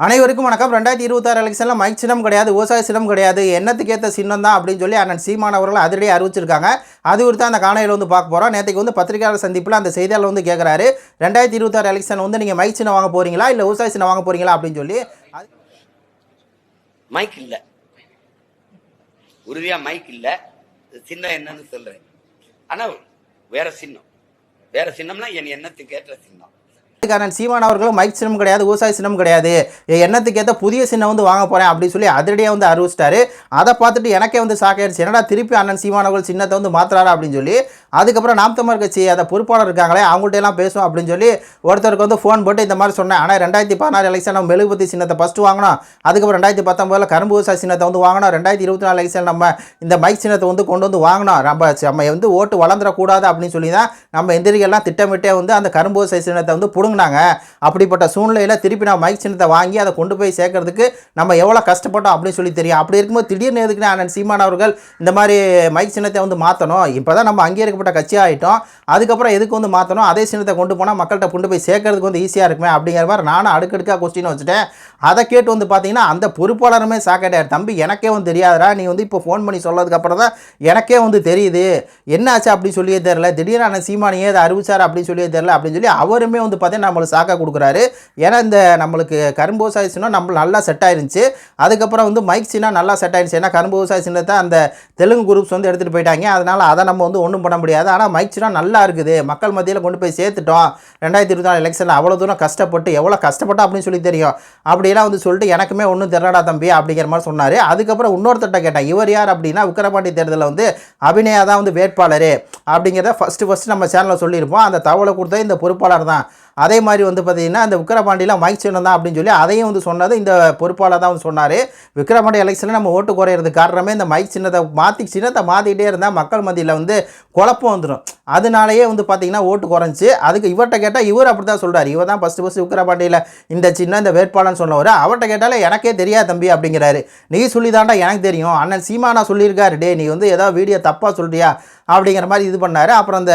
அனைவருக்கும் வணக்கம். ரெண்டாயிரத்தி இருபத்தாறு எலெக்ஷனில் மைக் சின்னம் கிடையாது விவசாய சின்னம் கிடையாது. என்னத்துக்கேற்ற சின்னம் தான் அப்படின்னு சொல்லி அண்ணன் சீமானவர்கள் அதிரடியே அறிவிச்சிருக்காங்க. அது குறித்து அந்த காணையில் வந்து பார்க்க போகிறோம் நேற்றுக்கு வந்து பத்திரிகையாளர் சந்திப்பில் அந்த செய்தியாளர் வந்து கேட்குறாரு ரெண்டாயிரத்தி இருபத்தாறு எலெக்ஷன் வந்து நீங்கள் மைக் சின்னம் வாங்க போகிறீங்களா இல்லை விவசாய சின்னம் வாங்க போகிறீங்களா அப்படின்னு சொல்லி அது- மைக் இல்லை. உறுதியாக மைக் இல்லை. சின்னம் என்னன்னு சொல்கிறேன் ஆனால் வேற சின்னம். வேற சின்னம்னா என் எண்ணத்துக்கு ஏற்ற சின்னம்? அதுக்கு அண்ணன் சீமான் அவர்களும் மைக் சின்னம் கிடையாது விவசாய சின்னம் கிடையாது. என் எண்ணத்துக்கு ஏற்ற புதிய சின்னம் வந்து வாங்க போகிறேன் அப்படின்னு சொல்லி அதிரடியாக வந்து அறிவிச்சிட்டாரு. அதை பார்த்துட்டு எனக்கே வந்து சாக்காயிருச்சு என்னடா திருப்பி அண்ணன் சீமான் அவர்கள் சின்னத்தை வந்து மாற்றுறாரு அப்படின்னு சொல்லி அதுக்கப்புறம் நாம்தமர் கட்சி அதை பொறுப்பாளர் இருக்காங்களே அவங்கள்ட்ட எல்லாம் பேசுவோம் அப்படின்னு சொல்லி ஒருத்தருக்கு வந்து ஃபோன் போட்டு இந்த மாதிரி சொன்னேன். ஆனால் ரெண்டாயிரத்தி பதினாறு எலெக்ஷன் நம்ம மெழுகுபத்தி சின்னத்தை ஃபஸ்ட்டு வாங்கினோம். அதுக்கப்புறம் ரெண்டாயிரத்தி பத்தொம்பதில் கரும்பு விவசாய சின்னத்தை வந்து வாங்கினோம். ரெண்டாயிரத்தி இருபத்தி நாலு எலெக்ஷன் நம்ம இந்த மைக் சின்னத்தை வந்து கொண்டு வந்து வாங்கினோம். நம்ம நம்ம வந்து ஓட்டு வளர்ந்துடக்கூடாது அப்படின்னு சொல்லி தான் நம்ம எந்திரிகள்லாம் திட்டமிட்டே வந்து அந்த கரும்பு விவசாய சின்னத்தை வந்து பிடுங்கினாங்க அப்படிப்பட்ட சூழ்நிலையில் திருப்பி நான் மைக் சின்னத்தை வாங்கி அதை கொண்டு போய் சேர்க்கறதுக்கு நம்ம எவ்வளோ கஷ்டப்பட்டோம் அப்படின்னு சொல்லி தெரியும். அப்படி இருக்கும்போது திடீர்னு எதுக்கு அண்ணன் சீமான் அவர்கள் இந்த மாதிரி மைக் சின்னத்தை வந்து மாற்றணும் இப்போ தான் நம்ம அங்கீகரிக்கப்பட்ட கட்சி ஆகிட்டோம் அதுக்கப்புறம் எதுக்கு வந்து மாற்றணும் அதே சின்னத்தை கொண்டு போனால் மக்கள்கிட்ட கொண்டு போய் சேர்க்கறதுக்கு வந்து ஈஸியாக இருக்குமே அப்படிங்கிற மாதிரி நானும் அடுக்கடுக்காக கொஸ்டின் வச்சுட்டேன். அதை கேட்டு வந்து பார்த்தீங்கன்னா அந்த பொறுப்பாளருமே சாக்கடையார் தம்பி எனக்கே வந்து தெரியாதுடா. நீ வந்து இப்போ ஃபோன் பண்ணி சொன்னதுக்கப்புறம் தான் எனக்கே வந்து தெரியுது. என்னாச்சு அப்படின்னு சொல்லியே தெரில திடீர்னு அண்ணன் சீமானியே அதை அறிவிச்சார் அப்படின்னு சொல்லியே தெரில அப்படின்னு சொல்லி அவருமே வந்து பார்த்தீங்கன்னா நம்மளுக்கு சாக்கா கொடுக்குறாரு? ஏன்னா இந்த நம்மளுக்கு கரும்பு விவசாய சின்னம் நம்ம நல்லா செட் ஆயிருந்துச்சு. அதுக்கப்புறம் வந்து மைக் சின்னம் நல்லா செட் ஆயிருச்சு ஏன்னா கரும்பு விவசாய சின்னத்தை அந்த தெலுங்கு குரூப்ஸ் வந்து எடுத்துகிட்டு போயிட்டாங்க. அதனால் அதை நம்ம வந்து ஒன்றும் பண்ண முடியாது. ஆனால் மைக் சின்னம் நல்லா இருக்குது. மக்கள் மத்தியில் கொண்டு போய் சேர்த்துட்டோம். ரெண்டாயிரத்தி இருபத்தி நாலு எலெக்ஷனில் அவ்வளோ தூரம் கஷ்டப்பட்டு எவ்வளோ கஷ்டப்பட்டோம் அப்படின்னு சொல்லி தெரியும். அப்படியெல்லாம் வந்து சொல்லிட்டு எனக்குமே ஒன்றும் தெரியலடா தம்பி அப்படிங்கிற மாதிரி சொன்னார். அதுக்கப்புறம் இன்னொருத்தட்ட கேட்டேன். இவர் யார் அப்படின்னா விக்கிரபாண்டி தேர்தலில் வந்து அபிநயா தான் வந்து வேட்பாளர் அப்படிங்கிறத ஃபஸ்ட்டு ஃபஸ்ட்டு நம்ம சேனலில் சொல்லியிருப்போம். அந்த தகவலை கொடுத்தது இந்த பொறுப்பாளர் தான். அதே மாதிரி வந்து பார்த்தீங்கன்னா அந்த விக்கிரபாண்டியில் மைக் சின்னம் தான் அப்படின்னு சொல்லி அதையும் வந்து சொன்னது இந்த பொறுப்பாளர் தான் வந்து சொன்னார். விக்ரபாண்டி எலெக்ஷனில் நம்ம ஓட்டு குறையிறது காரணமே இந்த மைக் சின்னத்தை மாற்றி சின்னத்தை மாற்றிக்கிட்டே இருந்தால் மக்கள் மத்தியில் வந்து குழப்பம் வந்துடும் அதனாலேயே வந்து பார்த்தீங்கன்னா ஓட்டு குறைஞ்சி அதுக்கு இவர்கிட்ட கேட்டால் இவர் அப்படி தான் சொல்கிறார் இவர் தான் ஃபஸ்ட்டு ஃபஸ்ட்டு விக்கிரபாண்டியில் இந்த சின்ன இந்த வேட்பாளர்னு சொன்னவர். அவர்கிட்ட கேட்டாலே எனக்கே தெரியாது தம்பி அப்படிங்கிறாரு. நீ சொல்லி தாண்டா எனக்கு தெரியும். அண்ணன் சீமானா சொல்லியிருக்காரு. டே நீ வந்து ஏதாவது வீடியோ தப்பாக சொல்கிறியா அப்படிங்கிற மாதிரி இது பண்ணார். அப்புறம் அந்த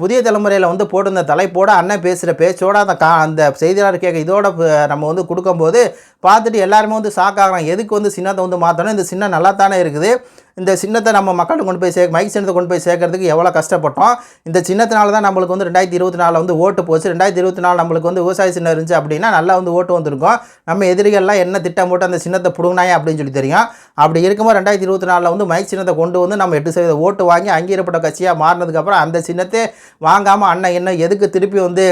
புதிய தலைமுறையில் வந்து போட்டிருந்த தலைப்போட அண்ணன் பேசுகிற இதோட அந்த கா அந்த செய்தியாளர் கேட்க இதோட நம்ம வந்து கொடுக்கும்போது பார்த்துட்டு எல்லாருமே வந்து ஷாக் ஆகிறாங்க. எதுக்கு வந்து சின்னத்தை வந்து மாற்றணும் இந்த சின்னம் நல்லா தானே இருக்குது. இந்த சின்னத்தை நம்ம மக்கள்கிட்ட கொண்டு போய் சேர்க்க மைக் சின்னத்தை கொண்டு போய் சேர்க்கறதுக்கு எவ்வளோ கஷ்டப்பட்டோம். இந்த சின்னத்தினால தான் நம்மளுக்கு வந்து ரெண்டாயிரத்தி இருபத்தி நாலில் வந்து ஓட்டு போச்சு. ரெண்டாயிரத்தி இருபத்தி நாலு நம்மளுக்கு வந்து விவசாய சின்னம் இருந்துச்சு அப்படின்னா நல்லா வந்து ஓட்டு வந்திருக்கும். நம்ம எதிரிகள்லாம் என்ன திட்டம் போட்டு அந்த சின்னத்தை பிடுங்கினாயே அப்படின்னு சொல்லி தெரியும். அப்படி இருக்கும்போது ரெண்டாயிரத்தி இருபத்தி நாலில் வந்து மைக் சின்னத்தை கொண்டு வந்து நம்ம எட்டு சதவீத ஓட்டு வாங்கி அங்கீகரப்பட்ட கட்சியாக மாறினதுக்கப்புறம் அந்த சின்னத்தை வாங்காமல் அண்ணன் என்ன எதுக்கு திருப்பி வந்து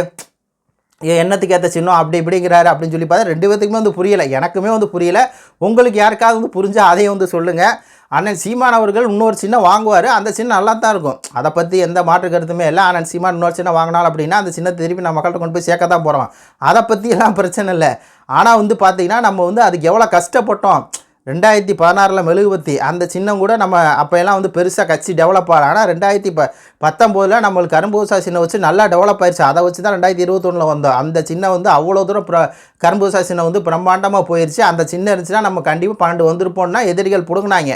எண்ணத்துக்கு ஏற்ற சின்னம் அப்படி இப்படிங்கிறாரு அப்படின்னு சொல்லி பார்த்தா ரெண்டு பேத்துக்குமே வந்து புரியலை. எனக்குமே வந்து புரியல. உங்களுக்கு யாருக்காவது வந்து புரிஞ்சால் அதையும் வந்து சொல்லுங்கள் அண்ணன் சீமான் அவர்கள் இன்னொரு சின்னம் வாங்குவார். அந்த சின்னம் நல்லா தான் இருக்கும். அதை பற்றி எந்த மாற்று கருத்துமே இல்லை. அண்ணன் சீமான் இன்னொரு சின்ன வாங்கினாலும் அப்படின்னா அந்த சின்னத்தை திருப்பி நம்ம மக்கள்கிட்ட கொண்டு போய் சேர்க்க தான் போகிறோம் அதை பற்றி எல்லாம் பிரச்சனை இல்லை. ஆனால் வந்து பார்த்திங்கன்னா நம்ம வந்து அதுக்கு எவ்வளோ கஷ்டப்பட்டோம். ரெண்டாயிரத்தி பதினாறில் மெழுகுபத்தி அந்த சின்னம் கூட நம்ம அப்போயெல்லாம் வந்து பெருசாக கட்சி டெவலப் ஆகல. ஆனால் ரெண்டாயிரத்தி ப பத்தொம்போதில் நம்மளுக்கு கரும்பு சின்னம் வச்சு நல்லா டெவலப் ஆயிடுச்சு அதை வச்சு தான் ரெண்டாயிரத்தி இருபத்தொன்னில் வந்தோம். அந்த சின்னம் வந்து அவ்வளோ தூரம் ப்ர கரும்பூசா சின்னம் வந்து பிரம்மாண்டமாக போயிடுச்சு அந்த சின்னம் இருந்துச்சுன்னா நம்ம கண்டிப்பாக பன்னெண்டு வந்திருப்போம்னா எதிரிகள் பிடுங்கினாங்க.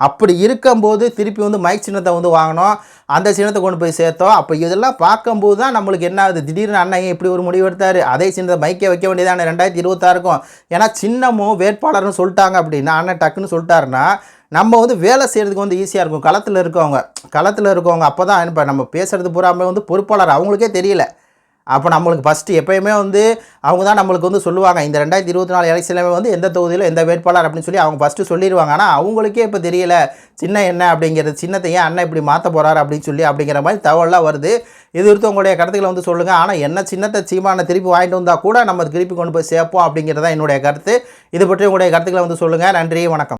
அப்படி இருக்கும்போது திருப்பி வந்து மைக் சின்னத்தை வந்து வாங்கினோம். அந்த சின்னத்தை கொண்டு போய் சேர்த்தோம். அப்போ இதெல்லாம் பார்க்கும்போது தான் நம்மளுக்கு என்ன ஆகுது? திடீர்னு அண்ணன் இப்படி ஒரு முடிவு எடுத்தார்? அதே சின்னத்தை மைக்கே வைக்க வேண்டியதான? ரெண்டாயிரத்தி இருபத்தாறுக்கும் ஏன்னா சின்னமும் வேட்பாளர்னு சொல்லிட்டாங்க அப்படின்னா அண்ணன் டக்குன்னு சொல்லிட்டாருன்னா நம்ம வந்து வேலை செய்கிறதுக்கு வந்து ஈஸியாக இருக்கும். களத்தில் இருக்கவங்க களத்தில் இருக்கவங்க அப்போ தான் இப்போ நம்ம பேசுகிறது பூராமே வந்து பொறுப்பாளர். அவங்களுக்கே தெரியல. அப்போ நம்மளுக்கு ஃபஸ்ட்டு எப்போயுமே வந்து அவங்க தான் நம்மளுக்கு வந்து சொல்லுவாங்க இந்த ரெண்டாயிரத்தி இருபத்தி நாலு எலெக்ஷன்லேயுமே வந்து எந்த தொகுதியில் எந்த வேட்பாளர் அப்படின்னு சொல்லி அவங்க ஃபஸ்ட்டு சொல்லிடுவாங்க. ஆனால் அவங்களுக்கே இப்போ தெரியல சின்ன என்ன அப்படிங்கிறது சின்னத்தை ஏன் அண்ணன் இப்படி மாற்ற போகிறாரு அப்படின்னு சொல்லி அப்படிங்கிற மாதிரி தகவல்லாம் வருது. இது ஒருத்தவங்களுடைய உங்களுடைய கருத்துக்களை வந்து சொல்லுங்கள் ஆனால் என்ன சின்னத்தை சீமான திருப்பி வாங்கிட்டு வந்தால் கூட நம்ம திருப்பி கொண்டு போய் சேர்ப்போம் அப்படிங்கிறது தான் என்னுடைய கருத்து. இது பற்றி உங்களுடைய கருத்துக்களை வந்து சொல்லுங்கள் நன்றி வணக்கம்.